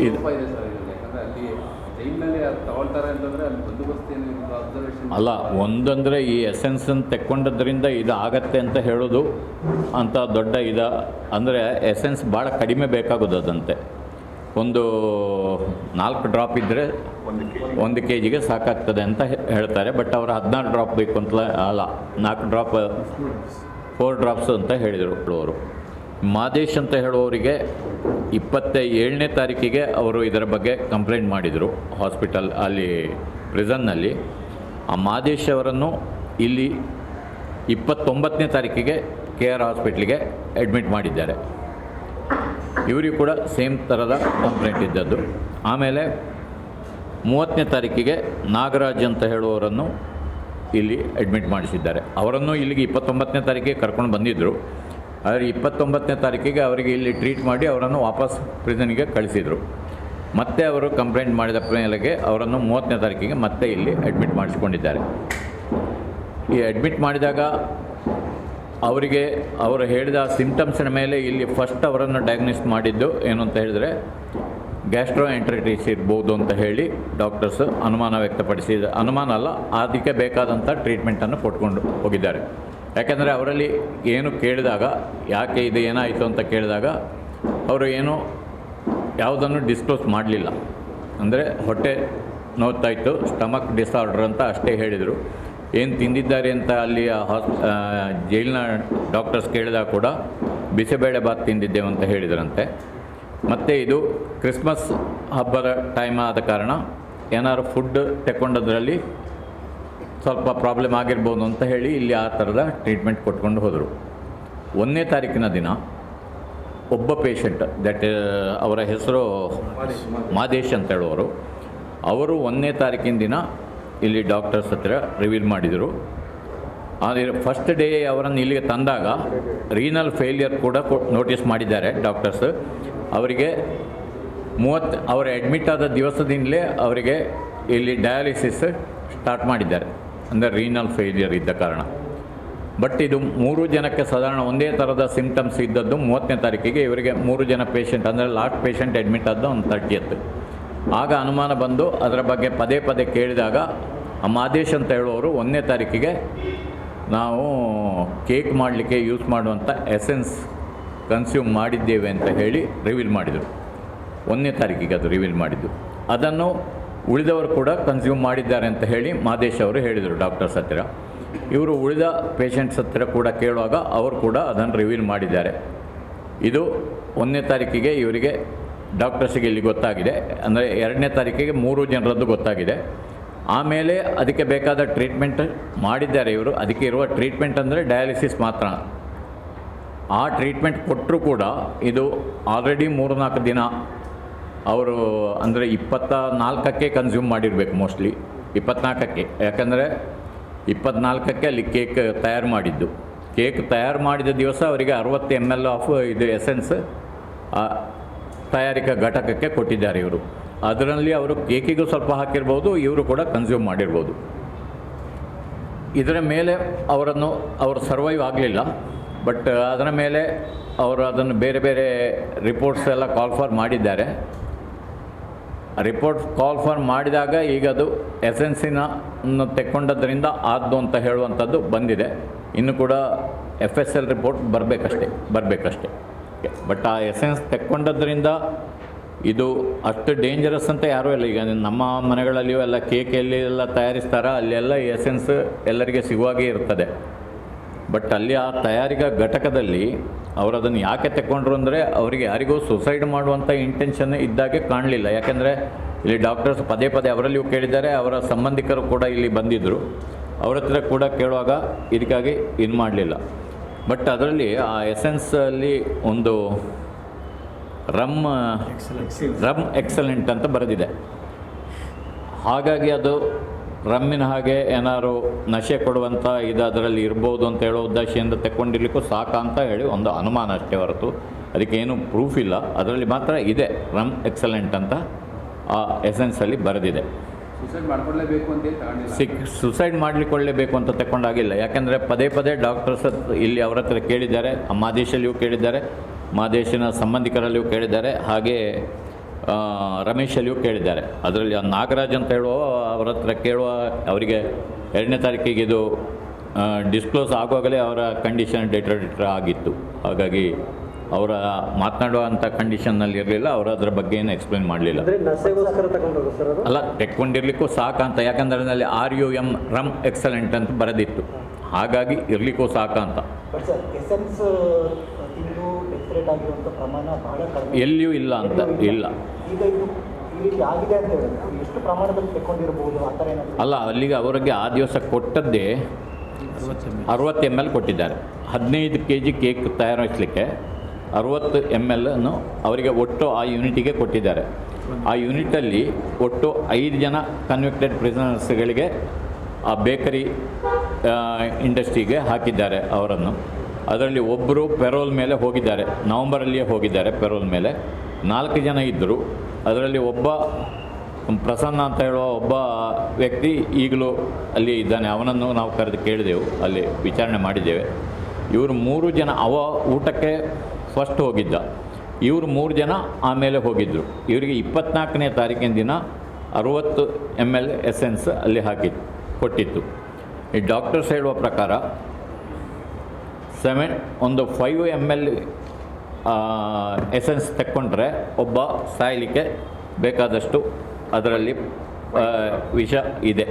ಇದು- ಅಲ್ಲಿ ಒಂದಂದರೆ ಈ ಎಸೆನ್ಸನ್ನು ತೆಕ್ಕೊಂಡದ್ರಿಂದ ಇದು ಆಗತ್ತೆ ಅಂತ ಹೇಳೋದು ಅಂತ ದೊಡ್ಡ ಇದ. ಅಂದರೆ ಎಸೆನ್ಸ್ ಭಾಳ ಕಡಿಮೆ ಬೇಕಾಗೋದು ಅದಂತೆ ಒಂದು ನಾಲ್ಕು ಡ್ರಾಪ್ ಇದ್ದರೆ ಒಂದು ಕೆ ಜಿಗೆ ಸಾಕಾಗ್ತದೆ ಅಂತ ಹೇ- ಹೇಳ್ತಾರೆ. ಬಟ್ ಅವರು ಹದಿನಾರು ಡ್ರಾಪ್ ಬೇಕು ಅಂತ ಅಲ್ಲ ನಾಲ್ಕು ಡ್ರಾಪ್ ಫೋರ್ ಡ್ರಾಪ್ಸ್ ಅಂತ ಹೇಳಿದರು ಅವರು. ಮಾದೇಶ್ ಅಂತ ಹೇಳುವವರಿಗೆ ಇಪ್ಪತ್ತ ಏಳನೇ ತಾರೀಕಿಗೆ ಅವರು ಇದರ ಬಗ್ಗೆ ಕಂಪ್ಲೇಂಟ್ ಮಾಡಿದರು ಹಾಸ್ಪಿಟಲ್ ಅಲ್ಲಿ ಪ್ರಿಸನ್ನಲ್ಲಿ ಆ ಮಾದೇಶ್ ಅವರನ್ನು ಇಲ್ಲಿ ಇಪ್ಪತ್ತೊಂಬತ್ತನೇ ತಾರೀಕಿಗೆ ಕೆ ಆರ್ ಹಾಸ್ಪಿಟ್ಲಿಗೆ ಅಡ್ಮಿಟ್ ಮಾಡಿದ್ದಾರೆ. ಇವರಿಗೂ ಕೂಡ ಸೇಮ್ ಥರದ ಕಂಪ್ಲೇಂಟ್ ಇದ್ದದ್ದು. ಆಮೇಲೆ ಮೂವತ್ತನೇ ತಾರೀಕಿಗೆ ನಾಗರಾಜ್ ಅಂತ ಹೇಳುವವರನ್ನು ಇಲ್ಲಿ ಅಡ್ಮಿಟ್ ಮಾಡಿಸಿದ್ದಾರೆ. ಅವರನ್ನು ಇಲ್ಲಿಗೆ ಇಪ್ಪತ್ತೊಂಬತ್ತನೇ ತಾರೀಕಿಗೆ ಕರ್ಕೊಂಡು ಬಂದಿದ್ದರು ಆದರೆ ಇಪ್ಪತ್ತೊಂಬತ್ತನೇ ತಾರೀಕಿಗೆ ಅವರಿಗೆ ಇಲ್ಲಿ ಟ್ರೀಟ್ ಮಾಡಿ ಅವರನ್ನು ವಾಪಸ್ ಪ್ರಿಸನ್ಗೆ ಕಳಿಸಿದರು. ಮತ್ತೆ ಅವರು ಕಂಪ್ಲೇಂಟ್ ಮಾಡಿದ ಮೇಲೆಗೆ ಅವರನ್ನು ಮೂವತ್ತನೇ ತಾರೀಕಿಗೆ ಮತ್ತೆ ಇಲ್ಲಿ ಅಡ್ಮಿಟ್ ಮಾಡಿಸ್ಕೊಂಡಿದ್ದಾರೆ. ಈ ಅಡ್ಮಿಟ್ ಮಾಡಿದಾಗ ಅವರಿಗೆ, ಅವರು ಹೇಳಿದ ಸಿಂಟಮ್ಸಿನ ಮೇಲೆ ಇಲ್ಲಿ ಫಸ್ಟ್ ಅವರನ್ನು ಡಯಾಗ್ನೋಸ್ ಮಾಡಿದ್ದು ಏನು ಅಂತ ಹೇಳಿದರೆ ಗ್ಯಾಸ್ಟ್ರೋ ಎಂಟ್ರೈಟಿಸ್ ಇರ್ಬೋದು ಅಂತ ಹೇಳಿ ಡಾಕ್ಟರ್ಸ್ ಅನುಮಾನ ವ್ಯಕ್ತಪಡಿಸಿದ, ಅನುಮಾನ ಅಲ್ಲ ಅದಕ್ಕೆ ಬೇಕಾದಂಥ ಟ್ರೀಟ್ಮೆಂಟನ್ನು ಕೊಟ್ಕೊಂಡು ಹೋಗಿದ್ದಾರೆ. ಯಾಕೆಂದರೆ ಅವರಲ್ಲಿ ಏನು ಕೇಳಿದಾಗ ಯಾಕೆ ಇದು ಏನಾಯಿತು ಅಂತ ಕೇಳಿದಾಗ ಅವರು ಏನು ಯಾವುದನ್ನು ಡಿಸ್ಕ್ಲೋಸ್ ಮಾಡಲಿಲ್ಲ. ಅಂದರೆ ಹೊಟ್ಟೆ ನೋವ್ತಾಯಿತ್ತು ಸ್ಟಮಕ್ ಡಿಸಾರ್ಡರ್ ಅಂತ ಅಷ್ಟೇ ಹೇಳಿದರು. ಏನು ತಿಂದಿದ್ದಾರೆ ಅಂತ ಅಲ್ಲಿ ಹಾಸ್ ಆ, ಜೈಲಿನ ಡಾಕ್ಟರ್ಸ್ ಕೇಳಿದಾಗ ಕೂಡ ಬಿಸಿಬೇಳೆ ಬಾತ್ ತಿಂದಿದ್ದೇವೆ ಅಂತ ಹೇಳಿದ್ರಂತೆ. ಮತ್ತು ಇದು ಕ್ರಿಸ್ಮಸ್ ಹಬ್ಬದ ಟೈಮ್ ಆದ ಕಾರಣ ಏನಾದ್ರು ಫುಡ್ ತೆಕ್ಕೊಂಡದ್ರಲ್ಲಿ ಸ್ವಲ್ಪ ಪ್ರಾಬ್ಲಮ್ ಆಗಿರ್ಬೋದು ಅಂತ ಹೇಳಿ ಇಲ್ಲಿ ಆ ಥರದ ಟ್ರೀಟ್ಮೆಂಟ್ ಕೊಟ್ಕೊಂಡು ಹೋದರು. ಒಂದನೇ ತಾರೀಕಿನ ದಿನ ಒಬ್ಬ ಪೇಷಂಟ್ ದಟ್ ಅವರ ಹೆಸರು ಮಾದೇಶ್ ಅಂತ ಹೇಳುವರು ಅವರು ಒಂದನೇ ತಾರೀಕಿನ ದಿನ ಇಲ್ಲಿ ಡಾಕ್ಟರ್ಸ್ ಹತ್ತಿರ ರಿವೀಲ್ ಮಾಡಿದರು. ಆದರೆ ಫಸ್ಟ್ ಡೇ ಅವರನ್ನು ಇಲ್ಲಿಗೆ ತಂದಾಗ ರೀನಲ್ ಫೇಲಿಯರ್ ಕೂಡ ನೋಟಿಸ್ ಮಾಡಿದ್ದಾರೆ ಡಾಕ್ಟರ್ಸ್ ಅವರಿಗೆ ಮೂವತ್ತು, ಅವರು ಅಡ್ಮಿಟ್ ಆದ ದಿವಸದಿಂದಲೇ ಅವರಿಗೆ ಇಲ್ಲಿ ಡಯಾಲಿಸಿಸ್ ಸ್ಟಾರ್ಟ್ ಮಾಡಿದ್ದಾರೆ. ಅಂದರೆ ರೀನಲ್ ಫೇಲಿಯರ್ ಇದ್ದ ಕಾರಣ. ಬಟ್ ಇದು ಮೂರು ಜನಕ್ಕೆ ಸಾಧಾರಣ ಒಂದೇ ಥರದ ಸಿಂಪ್ಟಮ್ಸ್ ಇದ್ದದ್ದು ಮೂವತ್ತನೇ ತಾರೀಕಿಗೆ ಇವರಿಗೆ ಮೂರು ಜನ ಪೇಷಂಟ್ ಅಂದರೆ ಲಾಸ್ಟ್ ಪೇಷಂಟ್ ಅಡ್ಮಿಟ್ ಆದ ಒಂದು ತರ್ಟಿಯತ್ತು ಆಗ ಅನುಮಾನ ಬಂದು ಅದರ ಬಗ್ಗೆ ಪದೇ ಪದೇ ಕೇಳಿದಾಗ ಆ ಮಾದೇಶ್ ಅಂತ ಹೇಳುವವರು ಒಂದನೇ ತಾರೀಕಿಗೆ ನಾವು ಕೇಕ್ ಮಾಡಲಿಕ್ಕೆ ಯೂಸ್ ಮಾಡುವಂಥ ಎಸೆನ್ಸ್ ಕನ್ಸ್ಯೂಮ್ ಮಾಡಿದ್ದೇವೆ ಅಂತ ಹೇಳಿ ರಿವೀಲ್ ಮಾಡಿದರು. ಒಂದನೇ ತಾರೀಕಿಗೆ ಅದು ರಿವೀಲ್ ಮಾಡಿದ್ದು. ಅದನ್ನು ಉಳಿದವರು ಕೂಡ ಕನ್ಸ್ಯೂಮ್ ಮಾಡಿದ್ದಾರೆ ಅಂತ ಹೇಳಿ ಮಾದೇಶ್ ಅವರು ಹೇಳಿದರು ಡಾಕ್ಟರ್ಸ್ ಹತ್ತಿರ ಇವರು ಉಳಿದ ಪೇಷಂಟ್ಸ್ ಹತ್ತಿರ ಕೂಡ ಕೇಳುವಾಗ ಅವರು ಕೂಡ ಅದನ್ನು ರಿವೀಲ್ ಮಾಡಿದ್ದಾರೆ. ಇದು ಒಂದನೇ ತಾರೀಕಿಗೆ ಇವರಿಗೆ ಡಾಕ್ಟರ್ಸಿಗೆ ಇಲ್ಲಿ ಗೊತ್ತಾಗಿದೆ. ಅಂದರೆ ಎರಡನೇ ತಾರೀಕಿಗೆ ಮೂರು ಜನರದ್ದು ಗೊತ್ತಾಗಿದೆ. ಆಮೇಲೆ ಅದಕ್ಕೆ ಬೇಕಾದ ಟ್ರೀಟ್ಮೆಂಟ್ ಮಾಡಿದ್ದಾರೆ ಇವರು. ಅದಕ್ಕೆ ಇರುವ ಟ್ರೀಟ್ಮೆಂಟ್ ಅಂದರೆ ಡಯಾಲಿಸಿಸ್ ಮಾತ್ರ. ಆ ಟ್ರೀಟ್ಮೆಂಟ್ ಕೊಟ್ಟರೂ ಕೂಡ ಇದು ಆಲ್ರೆಡಿ ಮೂರು ನಾಲ್ಕು ದಿನ ಅವರು ಅಂದರೆ ಇಪ್ಪತ್ತ ನಾಲ್ಕಕ್ಕೆ ಕನ್ಸ್ಯೂಮ್ ಮಾಡಿರಬೇಕು ಮೋಸ್ಟ್ಲಿ ಇಪ್ಪತ್ನಾಲ್ಕಕ್ಕೆ. ಯಾಕಂದರೆ ಇಪ್ಪತ್ನಾಲ್ಕಕ್ಕೆ ಅಲ್ಲಿ ಕೇಕ್ ತಯಾರು ಮಾಡಿದ್ದು. ಕೇಕ್ ತಯಾರು ಮಾಡಿದ ದಿವಸ ಅವರಿಗೆ ಅರವತ್ತು ಎಂ ಎಲ್ ಆಫ್ ಇದು ಎಸೆನ್ಸ್ ತಯಾರಿಕಾ ಘಟಕಕ್ಕೆ ಕೊಟ್ಟಿದ್ದಾರೆ ಇವರು. ಅದರಲ್ಲಿ ಅವರು ಕೇಕಿಗೂ ಸ್ವಲ್ಪ ಹಾಕಿರ್ಬೋದು, ಇವರು ಕೂಡ ಕನ್ಸ್ಯೂಮ್ ಮಾಡಿರ್ಬೋದು. ಇದರ ಮೇಲೆ ಅವರನ್ನು, ಅವರು ಸರ್ವೈವ್ ಆಗಲಿಲ್ಲ. ಬಟ್ ಅದರ ಮೇಲೆ ಅವರು ಅದನ್ನು ಬೇರೆ ಬೇರೆ ರಿಪೋರ್ಟ್ಸ್ ಎಲ್ಲ ಕಾಲ್ ಫಾರ್ ಮಾಡಿದ್ದಾರೆ. ರಿಪೋರ್ಟ್ ಕಾಲ್ ಫಾರ್ ಮಾಡಿದಾಗ ಈಗ ಅದು ಎಸೆನ್ಸಿನ ಸಿನ ತೆಕ್ಕೊಂಡದ್ರಿಂದ ಆದ್ದು ಅಂತ ಹೇಳುವಂಥದ್ದು ಬಂದಿದೆ. ಇನ್ನು ಕೂಡ ಎಫ್ ಎಸ್ ಎಲ್ ರಿಪೋರ್ಟ್ ಬರಬೇಕಷ್ಟೇ ಬರಬೇಕಷ್ಟೇ. ಬಟ್ ಆ ಎಸೆನ್ಸ್ ತೆಕ್ಕೊಂಡದ್ರಿಂದ ಇದು ಅಷ್ಟು ಡೇಂಜರಸ್ ಅಂತ ಯಾರೂ ಇಲ್ಲ. ಈಗ ನಮ್ಮ ಮನೆಗಳಲ್ಲಿಯೂ ಎಲ್ಲ ಕೇಕ್ ಎಲ್ಲಿ ಎಲ್ಲ ತಯಾರಿಸ್ತಾರ, ಅಲ್ಲೆಲ್ಲ ಎಸೆನ್ಸ್ ಎಲ್ಲರಿಗೆ ಸಿಗುವಾಗೇ ಇರ್ತದೆ. ಬಟ್ ಅಲ್ಲಿ ಆ ತಯಾರಿಕಾ ಘಟಕದಲ್ಲಿ ಅವರು ಅದನ್ನು ಯಾಕೆ ತಗೊಂಡ್ರು ಅಂದರೆ ಅವರಿಗೆ ಯಾರಿಗೂ ಸುಸೈಡ್ ಮಾಡುವಂಥ ಇಂಟೆನ್ಷನ್ ಇದ್ದಾಗೆ ಕಾಣಲಿಲ್ಲ. ಯಾಕೆಂದರೆ ಇಲ್ಲಿ ಡಾಕ್ಟರ್ಸ್ ಪದೇ ಪದೇ ಅವರಲ್ಲಿಯೂ ಕೇಳಿದ್ದಾರೆ ಅವರ ಸಂಬಂಧಿಕರು ಕೂಡ ಇಲ್ಲಿ ಬಂದಿದ್ದರು ಅವ್ರ ಹತ್ರ ಕೂಡ ಕೇಳುವಾಗ ಇದಕ್ಕಾಗಿ ಇನ್ ಮಾಡಲಿಲ್ಲ. ಬಟ್ ಅದರಲ್ಲಿ ಆ ಎಸೆನ್ಸಲ್ಲಿ ಒಂದು ರಮ್ ರಮ್ ಎಕ್ಸಲೆಂಟ್ ಅಂತ ಬರೆದಿದೆ. ಹಾಗಾಗಿ ಅದು ರಮ್ಮಿನ ಹಾಗೆ ಏನಾದ್ರು ನಶೆ ಕೊಡುವಂಥ ಇದು ಅದರಲ್ಲಿ ಇರ್ಬೋದು ಅಂತ ಹೇಳೋ ಉದ್ದೇಶದಿಂದ ತೆಕ್ಕೊಂಡಿರ್ಲಿಕ್ಕೂ ಸಾಕ ಅಂತ ಹೇಳಿ ಒಂದು ಅನುಮಾನ ಅಷ್ಟೇ ಹೊರತು. ಏನು ಪ್ರೂಫ್ ಇಲ್ಲ. ಅದರಲ್ಲಿ ಮಾತ್ರ ಇದೆ ರಮ್ ಎಕ್ಸಲೆಂಟ್ ಅಂತ ಆ ಎಸೆನ್ಸಲ್ಲಿ ಬರೆದಿದೆ. ಸುಸೈಡ್ ಮಾಡ್ಕೊಳ್ಳೇಬೇಕು ಅಂತ ಏನು ತಗೊಂಡಿಲ್ಲ? ಸಿಕ್ ಸುಸೈಡ್ ಮಾಡಲಿಕ್ಕೊಳ್ಳೇಬೇಕು ಅಂತ ತಗೊಂಡಾಗಿಲ್ಲ ಯಾಕೆಂದರೆ ಪದೇ ಪದೇ ಡಾಕ್ಟರ್ಸ್ ಇಲ್ಲಿ ಅವರ ಹತ್ರ ಕೇಳಿದ್ದಾರೆ. ಮಾದೇಶಲ್ಲಿಯೂ ಕೇಳಿದ್ದಾರೆ. ಮಾದೇಶಿನ ಸಂಬಂಧಿಕರಲ್ಲಿಯೂ ಕೇಳಿದ್ದಾರೆ. ಹಾಗೆ ರಮೇಶ್ ಅಲ್ಲಿಯೂ ಕೇಳಿದ್ದಾರೆ. ಅದರಲ್ಲಿ ನಾಗರಾಜ್ ಅಂತ ಹೇಳುವ ಅವರ ಹತ್ರ ಕೇಳುವ ಅವರಿಗೆ ಎರಡನೇ ತಾರೀಕಿಗೆ ಇದು ಡಿಸ್ಕ್ಲೋಸ್ ಆಗುವಾಗಲೇ ಅವರ ಕಂಡೀಷನ್ ಡೆಟರೇಟರ್ ಆಗಿತ್ತು. ಹಾಗಾಗಿ ಅವರ ಮಾತನಾಡುವಂಥ ಕಂಡೀಷನ್ನಲ್ಲಿ ಇರಲಿಲ್ಲ ಅವರು ಅದರ ಬಗ್ಗೆ ಏನು ಎಕ್ಸ್ಪ್ಲೈನ್ ಮಾಡಲಿಲ್ಲ ಅಲ್ಲ ತೆಕ್ಕೊಂಡಿರ್ಲಿಕ್ಕೂ ಸಾಕಂತ ಯಾಕಂದರೆ ಅದರಲ್ಲಿ R U M rum excellent ಅಂತ ಬರೆದಿತ್ತು. ಹಾಗಾಗಿ ಇರಲಿಕ್ಕೂ ಸಾಕಂತ. ಆಗಿರುವಂಥ ಪ್ರಮಾಣ ಬಹಳ ಕಡಿಮೆ ಎಲ್ಲಿಯೂ ಇಲ್ಲ ಅಂತ ಇಲ್ಲ. ಈಗ ಇದು ಆಗಿದೆ ಅಂತ ಎಷ್ಟು ಪ್ರಮಾಣದಲ್ಲಿ ತೆಕ್ಕೊಂಡಿರಬಹುದು ಆ ಥರ ಅಲ್ಲ ಅಲ್ಲಿಗೆ ಅವರಿಗೆ ಆ ದಿವಸ ಕೊಟ್ಟದ್ದೇ ಅರವತ್ತು ಎಂ ಎಲ್ ಕೊಟ್ಟಿದ್ದಾರೆ. ಹದಿನೈದು ಕೆ ಜಿ ಕೇಕ್ ತಯಾರಿಸಲಿಕ್ಕೆ ಅರವತ್ತು ಎಂ ಎಲ್ ಅನ್ನು ಅವರಿಗೆ ಒಟ್ಟು ಆ ಯೂನಿಟಿಗೆ ಕೊಟ್ಟಿದ್ದಾರೆ. ಆ ಯೂನಿಟಲ್ಲಿ ಒಟ್ಟು ಐದು ಜನ ಕನ್ವಿಕ್ಟೆಡ್ ಪ್ರಿಸನರ್ಸ್ಗಳಿಗೆ ಆ ಬೇಕರಿ ಇಂಡಸ್ಟ್ರಿಗೆ ಹಾಕಿದ್ದಾರೆ ಅವರನ್ನು. ಅದರಲ್ಲಿ ಒಬ್ಬರು ಪೆರೋಲ್ ಮೇಲೆ ಹೋಗಿದ್ದಾರೆ. ನವಂಬರಲ್ಲಿಯೇ ಹೋಗಿದ್ದಾರೆ ಪೆರೋಲ್ ಮೇಲೆ. ನಾಲ್ಕು ಜನ ಇದ್ದರು. ಅದರಲ್ಲಿ ಒಬ್ಬ ಪ್ರಸನ್ನ ಅಂತ ಹೇಳುವ ಒಬ್ಬ ವ್ಯಕ್ತಿ ಈಗಲೂ ಅಲ್ಲಿ ಇದ್ದಾನೆ. ಅವನನ್ನು ನಾವು ಕರೆದು ಕೇಳಿದೆವು. ಅಲ್ಲಿ ವಿಚಾರಣೆ ಮಾಡಿದ್ದೇವೆ. ಇವರು ಮೂರು ಜನ ಅವ ಊಟಕ್ಕೆ ಫಸ್ಟ್ ಹೋಗಿದ್ದ. ಇವರು ಮೂರು ಜನ ಆಮೇಲೆ ಹೋಗಿದ್ದರು ಇವರಿಗೆ ಇಪ್ಪತ್ನಾಲ್ಕನೇ ತಾರೀಕಿನ ದಿನ ಅರುವತ್ತು ಎಂ ಎಲ್ ಎಸೆನ್ಸ್ ಅಲ್ಲಿ ಹಾಕಿತ್ತು ಕೊಟ್ಟಿತ್ತು. ಈ ಡಾಕ್ಟರ್ಸ್ ಹೇಳುವ ಪ್ರಕಾರ ಸೆವೆನ್ ಒಂದು ಫೈವ್ ಎಂ ಎಲ್ ಎಸೆನ್ಸ್ ತಕ್ಕೊಂಡ್ರೆ ಒಬ್ಬ ಸಾಯಲಿಕ್ಕೆ ಬೇಕಾದಷ್ಟು ಅದರಲ್ಲಿ ವಿಷ ಇದೆ.